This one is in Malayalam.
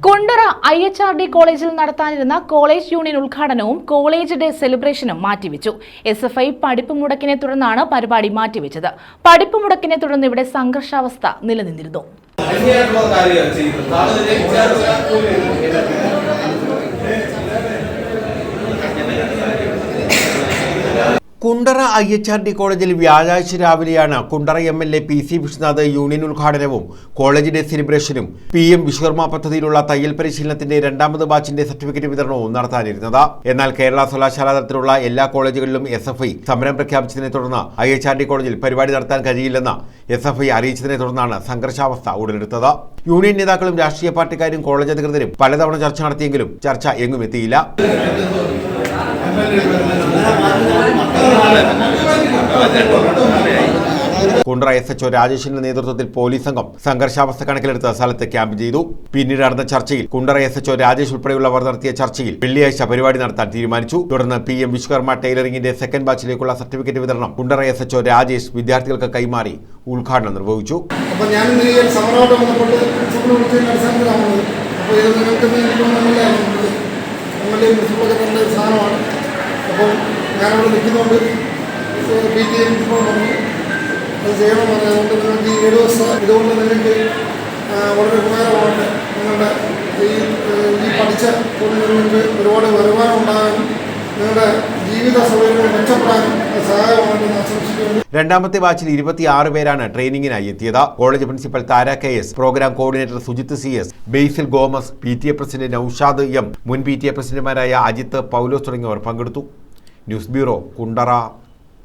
Kundara I H R D കോളേജിൽ നടത്താനിരുന്ന കോളേജ് യൂണിയൻ ഉദ്ഘാടനവും കോളേജ് ഡേ സെലിബ്രേഷനും മാറ്റിവെച്ചു. എസ് എഫ് ഐ പഠിപ്പ് മുടക്കിനെ തുടർന്നാണ് പരിപാടി മാറ്റിവെച്ചത്. പഠിപ്പ് മുടക്കിനെ തുടർന്ന് ഇവിടെ സംഘർഷാവസ്ഥ നിലനിന്നിരുന്നു. Kundara I H R D കോളേജിൽ വ്യാഴാഴ്ച രാവിലെയാണ് Kundara M L A P C Vishwanath union ഉദ്ഘാടനവും കോളേജ് ഡേ സെലിബ്രേഷനും പി എം വിശ്വകർമ്മ പദ്ധതിയിലുള്ള തയ്യൽ പരിശീലനത്തിന്റെ രണ്ടാമത് ബാച്ചിന്റെ സർട്ടിഫിക്കറ്റ് വിതരണവും നടത്താനിരുന്നത്. എന്നാൽ കേരള സർവകലാശാല എല്ലാ കോളേജുകളിലും എസ് എഫ് ഐ സമരം പ്രഖ്യാപിച്ചതിനെ തുടർന്ന് ഐ എച്ച് ആർ ഡി കോളേജിൽ പരിപാടി നടത്താൻ കഴിയില്ലെന്ന് എസ് എഫ് ഐ അറിയിച്ചതിനെ തുടർന്നാണ് സംഘർഷാവസ്ഥ ഉടലെടുത്തത്. യൂണിയൻ നേതാക്കളും രാഷ്ട്രീയ പാർട്ടിക്കാരും കോളേജ് അധികൃതരും പലതവണ ചർച്ച നടത്തിയെങ്കിലും ചർച്ച എങ്ങും എത്തിയില്ല. കുണ്ട്ര എസ് എച്ച്ഒ രാജേഷിന്റെ നേതൃത്വത്തിൽ പോലീസ് സംഘം സംഘർഷാവസ്ഥ കണക്കിലെടുത്ത് സ്ഥലത്ത് ക്യാമ്പ് ചെയ്തു. പിന്നീട് നടന്ന ചർച്ചയിൽ കുണ്ടറ എസ് എച്ച്ഒ രാജേഷ് ഉൾപ്പെടെയുള്ളവർ നടത്തിയ ചർച്ചയിൽ വെള്ളിയാഴ്ച പരിപാടി നടത്താൻ തീരുമാനിച്ചു. തുടർന്ന് പി എം വിശ്വകർമ്മ ടൈലറിംഗിന്റെ സെക്കൻഡ് ബാച്ചിലേക്കുള്ള സർട്ടിഫിക്കറ്റ് വിതരണം കുണ്ടറ എസ് എച്ച്ഒ രാജേഷ് വിദ്യാർത്ഥികൾക്ക് കൈമാറി ഉദ്ഘാടനം നിർവഹിച്ചു. അപ്പോൾ ഞാനവിടെ നിൽക്കുന്നതുകൊണ്ട് പി ടി എം പറഞ്ഞു അത് ചെയ്യണമെന്ന് അതുകൊണ്ട് ഈ ഏഴ് ദിവസം ഇതുകൊണ്ട് നിങ്ങൾക്ക് വളരെ ഉപകാരമാണ് നിങ്ങളുടെ ഈ ഈ പഠിച്ച കൊണ്ട് നിങ്ങൾക്ക് ഒരുപാട് വരുമാനം ഉണ്ടാകാനും നിങ്ങളുടെ ജീവിത സൗകര്യങ്ങൾ മെച്ചപ്പെടാനും സഹായമാണെന്ന് ആശംസിക്കുന്നു രണ്ടാമത്തെ ബാച്ചിൽ ഇരുപത്തിയാറ് പേരാണ് ട്രെയിനിങ്ങിനായി എത്തിയത്. College principal Tara K S programme coordinator Sujith C S Basil Gomes P T A president Noushad M മുൻ പി ടി എ പ്രസിഡന്റുമാരായ അജിത്ത് പൗലോസ് തുടങ്ങിയവർ പങ്കെടുത്തു. News bureau Kundara.